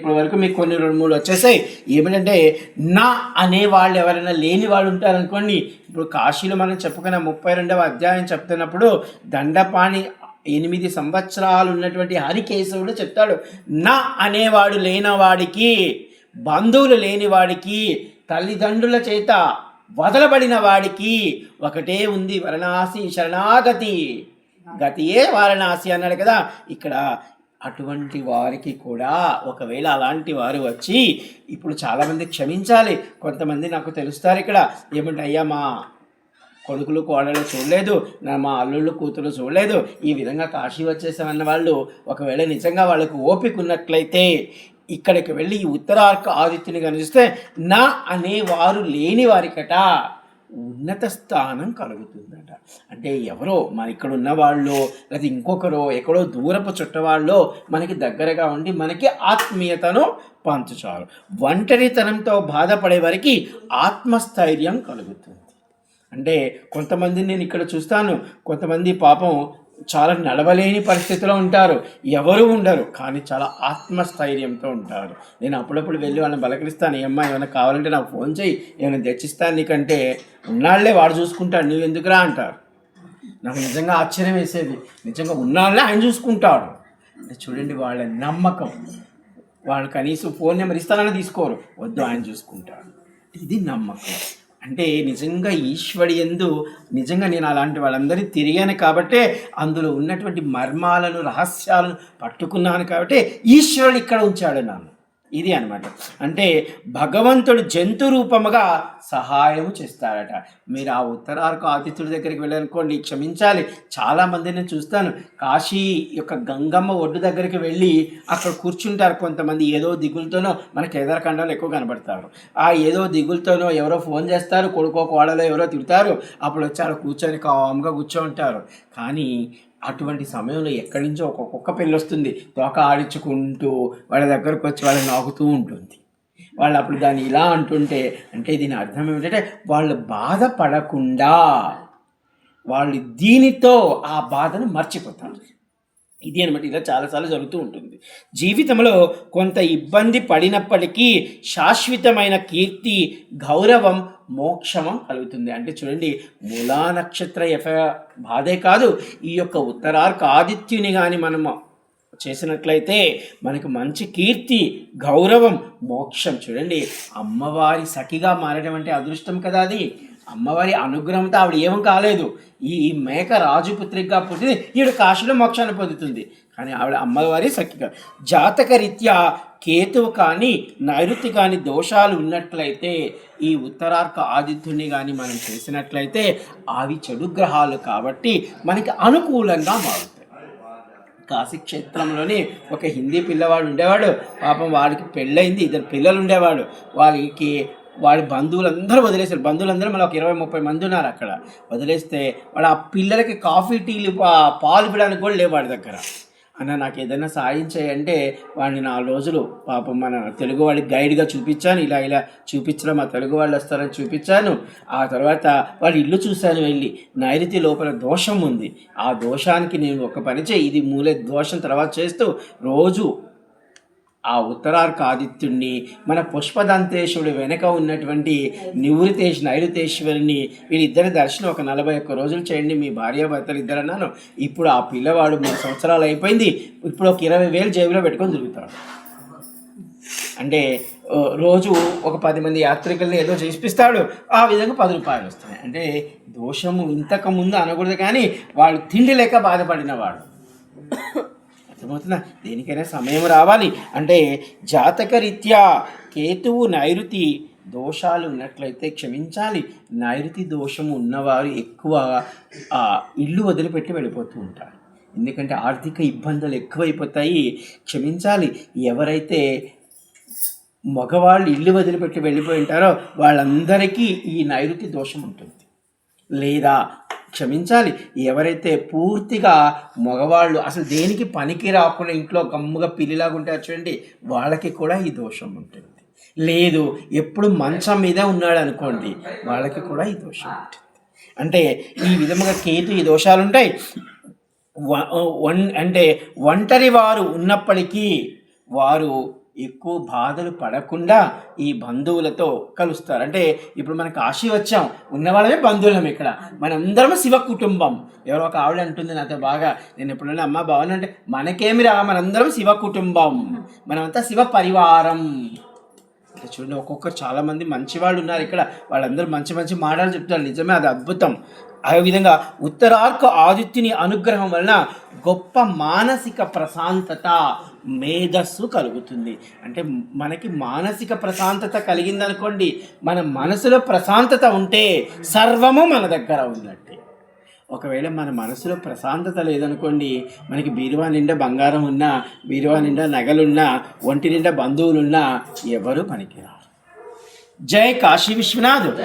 ఇప్పటి వరకు మీకు కొన్ని రెండు మూడు వచ్చేసాయి. ఏమిటంటే నా అనే వాళ్ళు ఎవరైనా లేని వాళ్ళు ఉంటారనుకోండి ఇప్పుడు కాశీలో మనం చెప్పుకున్న ముప్పై రెండవ అధ్యాయం చెప్తున్నప్పుడు దండపాణి ఎనిమిది సంవత్సరాలు ఉన్నటువంటి హరికేశవుడు చెప్తాడు నా అనేవాడు లేనవాడికి బంధువులు లేనివాడికి తల్లిదండ్రుల చేత వదలబడిన వాడికి ఒకటే ఉంది వారణాసి శరణాగతి. గతియే వారణాసి అన్నాడు కదా ఇక్కడ అటువంటి వారికి కూడా ఒకవేళ అలాంటి వారు వచ్చి ఇప్పుడు చాలామంది క్షమించాలి. కొంతమంది నాకు తెలుస్తారు ఇక్కడ ఏమంటే అయ్యా మా కొడుకులు కోడలు చూడలేదు నా మా అల్లుళ్ళు కూతురు చూడలేదు ఈ విధంగా కాశీ వచ్చేసామన్న వాళ్ళు ఒకవేళ నిజంగా వాళ్ళకు ఓపిక ఉన్నట్లయితే ఇక్కడికి వెళ్ళి ఈ ఉత్తరార్క ఆదిత్యుని కనిపిస్తే నా అనేవారు లేని వారికట ఉన్నత స్థానం కలుగుతుందట. అంటే ఎవరో మన ఇక్కడ ఉన్న వాళ్ళు లేదా ఇంకొకరో ఎక్కడో దూరపు చుట్టవాళ్ళో మనకి దగ్గరగా ఉండి మనకి ఆత్మీయతను పంచుచారు ఒంటరితనంతో బాధపడే వారికి ఆత్మస్థైర్యం కలుగుతుంది. అంటే కొంతమంది నేను ఇక్కడ చూస్తాను. కొంతమంది పాపం చాలా నడవలేని పరిస్థితిలో ఉంటారు. ఎవరు ఉండరు. కానీ చాలా ఆత్మస్థైర్యంతో ఉంటారు. నేను అప్పుడప్పుడు వెళ్ళి వాళ్ళని బలకరిస్తాను. ఏమ్మా ఏమైనా కావాలంటే నాకు ఫోన్ చేయి ఏమైనా తెచ్చిస్తాను నీకంటే. ఉన్నాళ్ళే వాడు చూసుకుంటాడు. నువ్వు ఎందుకురా? అంటారు. నాకు నిజంగా ఆశ్చర్యం వేసేది. నిజంగా ఉన్నాళ్ళే ఆయన చూసుకుంటాడు. చూడండి వాళ్ళ నమ్మకం. వాళ్ళు కనీసం ఫోన్ నెంబర్ ఇస్తానని తీసుకోరు. వద్దు ఆయన చూసుకుంటాడు. ఇది నమ్మకం. అంటే నిజంగా ఈశ్వడి ఎందు నిజంగా నేను అలాంటి వాళ్ళందరినీ తిరిగాను కాబట్టే అందులో ఉన్నటువంటి మర్మాలను రహస్యాలను పట్టుకున్నాను కాబట్టి ఈశ్వరుడు ఇక్కడ ఉంచాడు నన్ను ఇది అనమాట అంటే భగవంతుడు జంతు రూపముగా సహాయం చేస్తారట. మీరు ఆ ఉత్తరార్కు ఆతిథ్యుడి దగ్గరికి వెళ్ళనుకోండి క్షమించాలి. చాలామంది నేను చూస్తాను. కాశీ యొక్క గంగమ్మ ఒడ్డు దగ్గరికి వెళ్ళి అక్కడ కూర్చుంటారు కొంతమంది. ఏదో దిగులతోనో మనకి ఎదరకండాలు ఎక్కువ కనబడతారు. ఆ ఏదో దిగులతోనో ఎవరో ఫోన్ చేస్తారు కొడుకో కోడలో ఎవరో తిడతారు. అప్పుడు వచ్చారు కూర్చొని కామ్గా కూర్చో ఉంటారు. కానీ అటువంటి సమయంలో ఎక్కడి నుంచో ఒక కుక్క పిల్ల వస్తుంది. తోక ఆడించుకుంటూ వాళ్ళ దగ్గరకు వచ్చి వాళ్ళని నాకుతూ ఉంటుంది. వాళ్ళు అప్పుడు దాన్ని ఇలా అంటుంటే అంటే దీని అర్థం ఏమిటంటే వాళ్ళు బాధపడకుండా వాళ్ళు దీనితో ఆ బాధను మర్చిపోతారు. ఇది అనమాట ఇలా చాలాసార్లు జరుగుతూ ఉంటుంది. జీవితంలో కొంత ఇబ్బంది పడినప్పటికీ శాశ్వతమైన కీర్తి గౌరవం మోక్షమం కలుగుతుంది. అంటే చూడండి మూలా నక్షత్ర ఎఫ బాధే కాదు ఈ యొక్క ఉత్తరార్క ఆదిత్యుని కానీ మనం చేసినట్లయితే మనకు మంచి కీర్తి గౌరవం మోక్షం. చూడండి అమ్మవారి సఖిగా మారడం అంటే అదృష్టం కదా అది. అమ్మవారి అనుగ్రహంతో ఆవిడ ఏం కాలేదు. ఈ మేక రాజుపుత్రిగా పుట్టింది. ఈవిడ కాశీలో మోక్షాన్ని పొందుతుంది. కానీ ఆవిడ అమ్మవారి సఖ్యగా జాతక రీత్యా కేతువు కానీ నైరుతి కానీ దోషాలు ఉన్నట్లయితే ఈ ఉత్తరార్క ఆదిత్యుని కానీ మనం చేసినట్లయితే అవి చెడు గ్రహాలు కాబట్టి మనకి అనుకూలంగా మారుతాయి. కాశీ క్షేత్రంలోని ఒక హిందీ పిల్లవాడు ఉండేవాడు. పాపం వాడికి పెళ్ళయింది. ఇద్దరు పిల్లలు ఉండేవాడు. వాళ్ళకి వాడి బంధువులందరూ వదిలేశారు. బంధువులందరూ మళ్ళీ ఒక ఇరవై ముప్పై మంది ఉన్నారు అక్కడ. వదిలేస్తే వాడు ఆ పిల్లలకి కాఫీ టీలు పా- పాలు ఇవ్వడానికి కూడా లేవు వాడి దగ్గర. అన్న నాకు ఏదైనా సాయం చేయంటే వాడిని నాలుగు రోజులు పాపం మన తెలుగు వాడికి గైడ్గా చూపించాను. ఇలా ఇలా చూపించడం మా తెలుగు వాళ్ళు వస్తారని చూపించాను. ఆ తర్వాత వాడి ఇల్లు చూశాను వెళ్ళి. నైరుతి లోపల దోషం ఉంది. ఆ దోషానికి నేను ఒక పని చేయి. ఇది మూలే దోషం తర్వాత చేస్తూ రోజు ఆ ఉత్తరార్క ఆదిత్యుణ్ణి మన పుష్పదంతేశ్వరుడు వెనక ఉన్నటువంటి నివృతేశ్ నైరుతేశ్వరిని వీళ్ళిద్దరి దర్శనం ఒక నలభై ఒక్క రోజులు చేయండి. మీ భార్యాభర్తలు ఇద్దరు అన్నాను. ఇప్పుడు ఆ పిల్లవాడు మూడు సంవత్సరాలు అయిపోయింది. ఇప్పుడు ఒక ఇరవై వేలు జేబులో పెట్టుకొని తిరుగుతాడు. అంటే రోజు ఒక పది మంది యాత్రికుల్ని ఏదో చేసిపిస్తాడు ఆ విధంగా పది రూపాయలు వస్తాయి. అంటే దోషము ఇంతకు ముందు అనకూడదు కానీ వాడు తిండి లేక బాధపడినవాడు అర్థమవుతుందా? దేనికైనా సమయం రావాలి. అంటే జాతకరీత్యా కేతువు నైరుతి దోషాలు ఉన్నట్లయితే క్షమించాలి. నైరుతి దోషము ఉన్నవారు ఎక్కువ ఇల్లు వదిలిపెట్టి వెళ్ళిపోతూ ఉంటారు. ఎందుకంటే ఆర్థిక ఇబ్బందులు ఎక్కువైపోతాయి. క్షమించాలి. ఎవరైతే మగవాళ్ళు ఇల్లు వదిలిపెట్టి వెళ్ళిపోయి ఉంటారో వాళ్ళందరికీ ఈ నైరుతి దోషం ఉంటుంది. లేదా క్షమించాలి. ఎవరైతే పూర్తిగా మగవాళ్ళు అసలు దేనికి పనికి రాకుండా ఇంట్లో గమ్ముగా పిల్లిలాగా ఉంటారు చూడండి వాళ్ళకి కూడా ఈ దోషం ఉంటుంది. లేదు ఎప్పుడు మంచం మీదే ఉన్నాడు అనుకోండి వాళ్ళకి కూడా ఈ దోషం ఉంటుంది. అంటే ఈ విధముగా కేతు ఈ దోషాలు ఉంటాయి. వ- వన్ అంటే ఒంటరి వారు ఉన్నప్పటికీ వారు ఎక్కువ బాధలు పడకుండా ఈ బంధువులతో కలుస్తారు. అంటే ఇప్పుడు మనకు కాశీ వచ్చాం ఉన్నవాళ్ళమే బంధువులం ఇక్కడ. మనందరం శివ కుటుంబం. ఎవరో ఒక ఆవిడ అంటుంది నాతో బాగా నేను ఎప్పుడైనా అమ్మ బావన అంటే మనకేమిరా మనందరం శివ కుటుంబం. మనమంతా శివ పరివారం. చూడండి ఒక్కొక్కరు చాలామంది మంచివాళ్ళు మంచి వాళ్ళు ఉన్నారు ఇక్కడ. వాళ్ళందరూ మంచి మంచి మాటలు చెప్తారు. నిజమే అది అద్భుతం. అదేవిధంగా ఉత్తరార్క ఆదిత్యుని అనుగ్రహం వలన గొప్ప మానసిక ప్రశాంతత మేధస్సు కలుగుతుంది. అంటే మనకి మానసిక ప్రశాంతత కలిగిందనుకోండి మన మనసులో ప్రశాంతత ఉంటే సర్వము మన దగ్గర ఉన్నట్టే ఒకవేళ మన మనసులో ప్రశాంతత లేదనుకోండి మనకి బీరువా నిండా బంగారం ఉన్నా బీరువా నిండా నగలున్నా ఒంటి నిండా బంధువులున్నా ఎవరు పనికిరారు. జై కాశీ విశ్వనాథ్